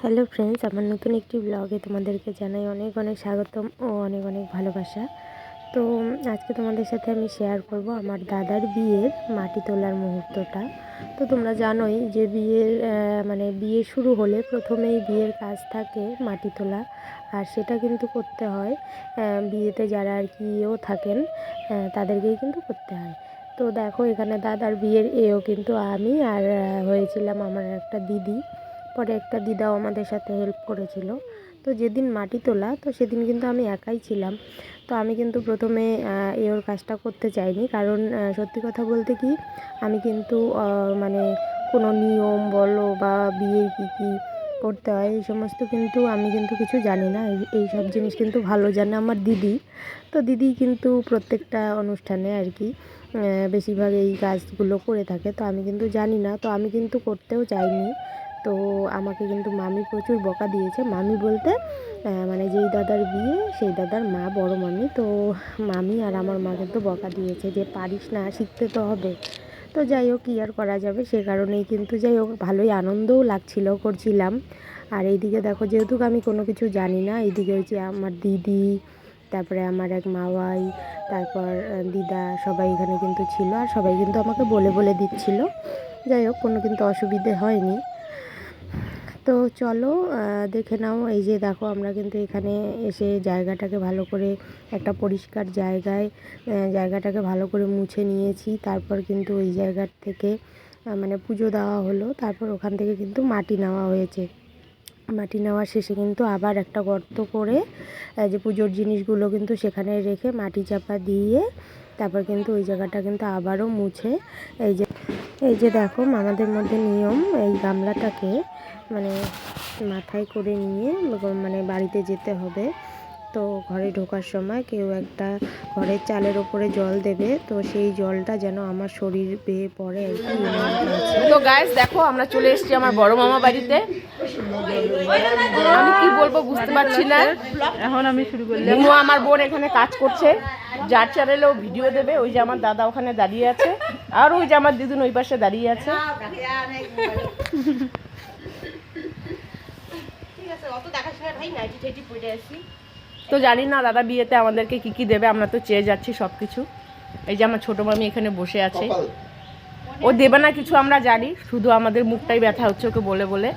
Hello friends আমার নতুন একটি ব্লগে তোমাদেরকে জানাই অনেক অনেক স্বাগতম ও অনেক অনেক ভালোবাসা। তো, আজকে তোমাদের সাথে আমি শেয়ার করব আমার দাদার বিয়ের মাটি তোলার মুহূর্তটা। তো, তোমরা জানোই যে বিয়ের মানে বিয়ে শুরু হলে প্রথমেই বিয়ের কাজ থাকে মাটি তোলা। আর সেটা কিন্তু করতে হয় বিয়েতে যারা আর কি থাকেন তাদেরকেই কিন্তু করতে হয়। তো দেখো, এখানে দাদার বিয়ের এও কিন্তু আমি আর হয়েছিলাম আমার একটা দিদি। পরে একটা দিদাও আমাদের সাথে হেল্প করেছিল। তো যেদিন মাটি তোলা তো সেদিন কিন্তু আমি একাই ছিলাম। তো আমি কিন্তু প্রথমে আহ, এওর কাজটা করতে চাইনি। কারণ সত্যি কথা বলতে কি আমি কিন্তু মানে কোনো নিয়ম বলো বা বিয়ের কী কী করতে হয় এই সমস্ত কিন্তু আমি কিন্তু কিছু জানি না। এই সব জিনিস কিন্তু ভালো জানে আমার দিদি। তো দিদি কিন্তু প্রত্যেকটা অনুষ্ঠানে আর কি বেশিরভাগ এই কাজগুলো করে থাকে। তো আমি কিন্তু জানি না। তো আমি কিন্তু করতেও চাইনি। তো আমাকে কিন্তু মামি প্রচুর বকা দিয়েছে। মামি বলতে মানে যেই দাদার বিয়ে, সেই দাদার মা বড় মামি। তো মামি আর আমার মা কিন্তু বকা দিয়েছে যে, পারিস না, শিখতে তো হবে। তো যাই হোক, কী আর করা যাবে? সে কারণেই কিন্তু যাই হোক, ভালোই আনন্দও লাগছিল, করছিলাম। আর এইদিকে দেখো, যেহেতু আমি কোনো কিছু জানি না, এইদিকে হচ্ছে আমার দিদি, তারপরে আমার এক মাওয়াই তারপর দিদা সবাই এখানে কিন্তু ছিল। আর সবাই কিন্তু আমাকে বলে বলে দিচ্ছিল। যাই হোক, কোনো কিন্তু অসুবিধে হয়নি। তো চলো দেখে নাও। এই যে দেখো, আমরা কিন্তু এখানে এসে জায়গাটাকে ভালো করে একটা পরিষ্কার জায়গায় জায়গাটাকে ভালো করে মুছে নিয়েছি। তারপর কিন্তু ওই জায়গার থেকে মানে পুজো দেওয়া হলো। তারপর ওখান থেকে কিন্তু মাটি নেওয়া হয়েছে। মাটি নেওয়ার শেষে কিন্তু আবার একটা গর্ত করে যে পুজোর জিনিসগুলো কিন্তু সেখানে রেখে মাটি চাপা দিয়ে, তারপর কিন্তু ওই জায়গাটা কিন্তু আবারও মুছে। এই যে এই যে দেখো, আমাদের মধ্যে নিয়ম, এই গামলাটাকে মানে মাথায় করে নিয়ে মানে বাড়িতে যেতে হবে। তো ঘরে ঢোকার সময় কেউ একটা ঘরের চালের ওপরে জল দেবে। তো সেই জলটা যেন আমার শরীর বেয়ে পড়ে আর কি। তো গাইস দেখো আমরা চলে এসেছি আমার বড় মামা বাড়িতে। আমি কি বলব বুঝতে পারছি না। এখন আমি শুরু করলাম। আমার বোন এখানে কাজ করছে। যার চ্যানেলেও ভিডিও দেবে। ওই যে আমার দাদা ওখানে দাঁড়িয়ে আছে। আর ওই যে আমার দিদুন ওই পাশে দাঁড়িয়ে আছে। তো জানি না দাদা বিয়েতে আমাদেরকে কি কি দেবে আমরা তো চেয়ে যাচ্ছি সব কিছু এই যে আমার ছোট মামি এখানে বসে আছে। ও দেবে না কিছু আমরা জানি শুধু আমাদের মুখটাই ব্যথা হচ্ছে ওকে বলে বলে।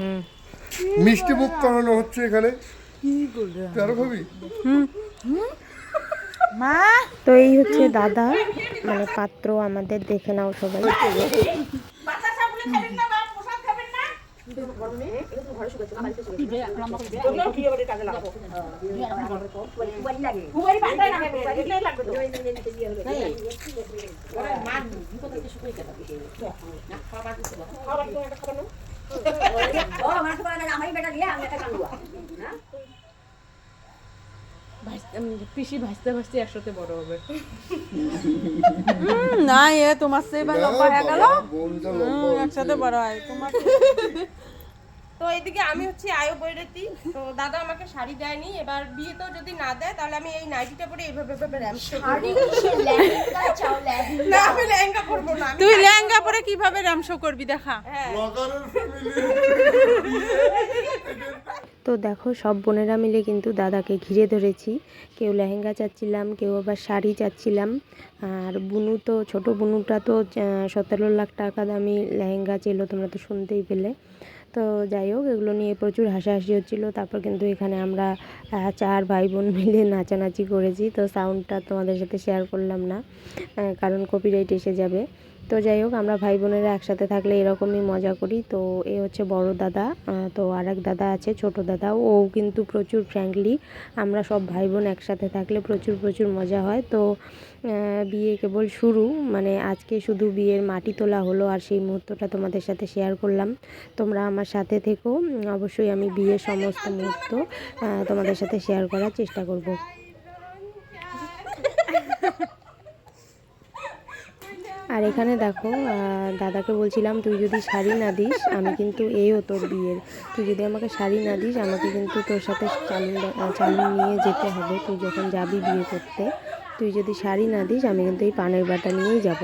হুম। মিষ্টি মুখ করানো হচ্ছে এখানে। মা? তো এই হচ্ছে দাদা মানে পাত্র আমাদের দেখে নাও সবাই। পিসি ভাসতে ভাসতে একসাথে বড় হবে। না এ তোমার সে এবার লম্বা হয়ে গেল। একসাথে বড় হয় তোমার তো এইদিকে আমি হচ্ছি আয়ো বৈরতি। তো দাদা আমাকে শাড়ি দেয়নি। এবার বিয়েতেও যদি না দেয় তাহলে আমি এই নাইটিটা পরে এইভাবে এইভাবে র্যাম্প না আমি লেহেঙ্গা পরবো না। তুই লেহেঙ্গা পরে কীভাবে রামশো করবি দেখা? ব্লগারের তো দেখো সব বোনেরা মিলে কিন্তু দাদাকে ঘিরে ধরেছি। কেউ লেহেঙ্গা চাচ্ছিলাম কেউ আবার শাড়ি চাচ্ছিলাম। আর বুনু তো ছোট বুনুটা তো সতেরো লাখ টাকা দামি লেহেঙ্গা ছিল তোমরা তো শুনতেই পেলে। তো যাই হোক, এগুলো নিয়ে প্রচুর হাসাহাসি হচ্ছিল। তারপর কিন্তু এখানে আমরা চার ভাই বোন মিলে নাচানাচি করেছি। তো সাউন্ডটা তোমাদের সাথে শেয়ার করলাম না কারণ কপিরাইট এসে যাবে। তো যাই হোক, আমরা ভাই বোনেরা একসাথে থাকলে এরকমই মজা করি। তো এ হচ্ছে বড় দাদা তো আর এক দাদা আছে, ছোট দাদা। ও কিন্তু প্রচুর ফ্র্যাঙ্কলি আমরা সব ভাই বোন একসাথে থাকলে প্রচুর প্রচুর মজা হয়। তো বিয়ে কেবল শুরু মানে আজকে শুধু বিয়ের মাটি তোলা হলো আর সেই মুহূর্তটা তোমাদের সাথে শেয়ার করলাম। তোমরা আমার সাথে থেকো অবশ্যই আমি বিয়ের সমস্ত মুহূর্ত তোমাদের সাথে শেয়ার করার চেষ্টা করব। আর এখানে দেখো দাদাকে বলছিলাম, তুই যদি শাড়ি না দিস, আমি কিন্তু এও তোর বিয়ের। তুই যদি আমাকে শাড়ি না দিস, আমাকে কিন্তু তোর সাথে চালু চালু নিয়ে যেতে হবে। তুই যখন যাবি বিয়ে করতে, তুই যদি শাড়ি না দিস, আমি কিন্তু এই পানের বাটা নিয়েই যাব।